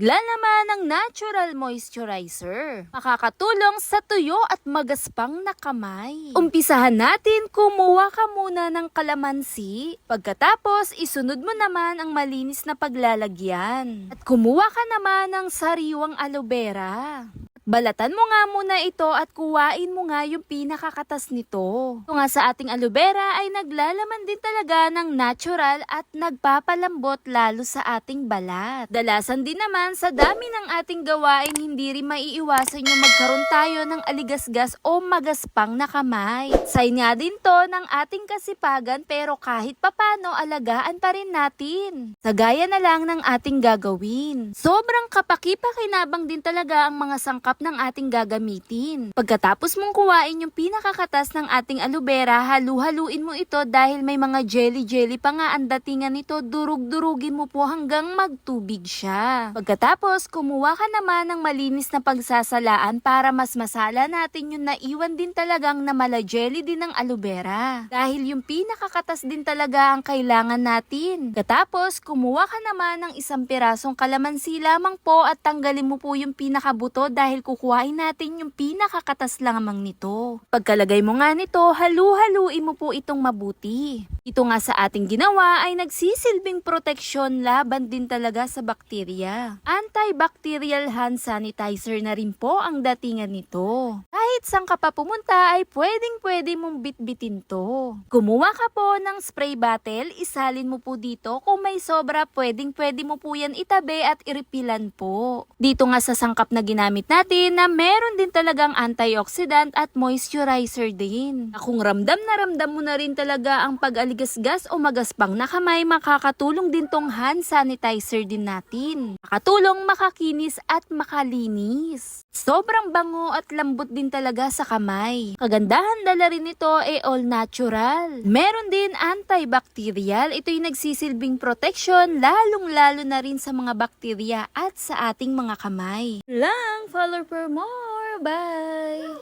Gla naman ng natural moisturizer. Makakatulong sa tuyo at magaspang na kamay. Umpisahan natin, kumuha ka muna ng kalamansi. Pagkatapos, isunod mo naman ang malinis na paglalagyan. At kumuha ka naman ng sariwang aloe vera. Balatan mo nga muna ito at kuwain mo nga yung pinakakatas nito. Ito nga sa ating aloe vera ay naglalaman din talaga ng natural at nagpapalambot lalo sa ating balat. Dalasan din naman sa dami ng ating gawain hindi rin maiiwasan yung magkaroon tayo ng aligasgas o magaspang na kamay. Sign nga din to ng ating kasipagan pero kahit papano alagaan pa rin natin. Sagaya na lang ng ating gagawin. Sobrang kapakipakinabang din talaga ang mga sangkap ng ating gagamitin. Pagkatapos mong kuwain yung pinakakatas ng ating aloe vera, halu-haluin mo ito dahil may mga jelly-jelly pa nga ang datingan nito, durug-durugin mo po hanggang magtubig siya. Pagkatapos, kumuha ka naman ng malinis na pagsasalaan para mas masala natin yung naiwan din talagang na mala jelly din ng aloe vera. Dahil yung pinakakatas din talaga ang kailangan natin. Pagkatapos, kumuha ka naman ng isang pirasong kalamansi lamang po at tanggalin mo po yung pinakabuto dahil kukuhain natin yung pinakakatas lamang nito. Pagkalagay mo nga nito, halu-haluin mo po itong mabuti. Ito nga sa ating ginawa ay nagsisilbing proteksyon laban din talaga sa bakterya. Antibacterial hand sanitizer na rin po ang datingan nito. Kahit saan ka pa pumunta ay pwedeng pwede mong bitbitin to. Kumuha ka po ng spray bottle, isalin mo po dito. Kung may sobra, pwedeng pwede mo po yan itabi at iripilan po. Dito nga sa sangkap na ginamit natin na meron din talagang antioxidant at moisturizer din. Na Kung ramdam na ramdam mo na rin talaga ang pag-aligasgas o magaspang na kamay, makakatulong din tong hand sanitizer din natin. Makatulong makakinis at makalinis. Sobrang bango at lambot din talaga sa kamay. Kagandahan dala rin ito ay all natural. Meron din antibacterial. Ito yung nagsisilbing protection lalong-lalo na rin sa mga bakterya at sa ating mga kamay. Lang, follow for more. Bye!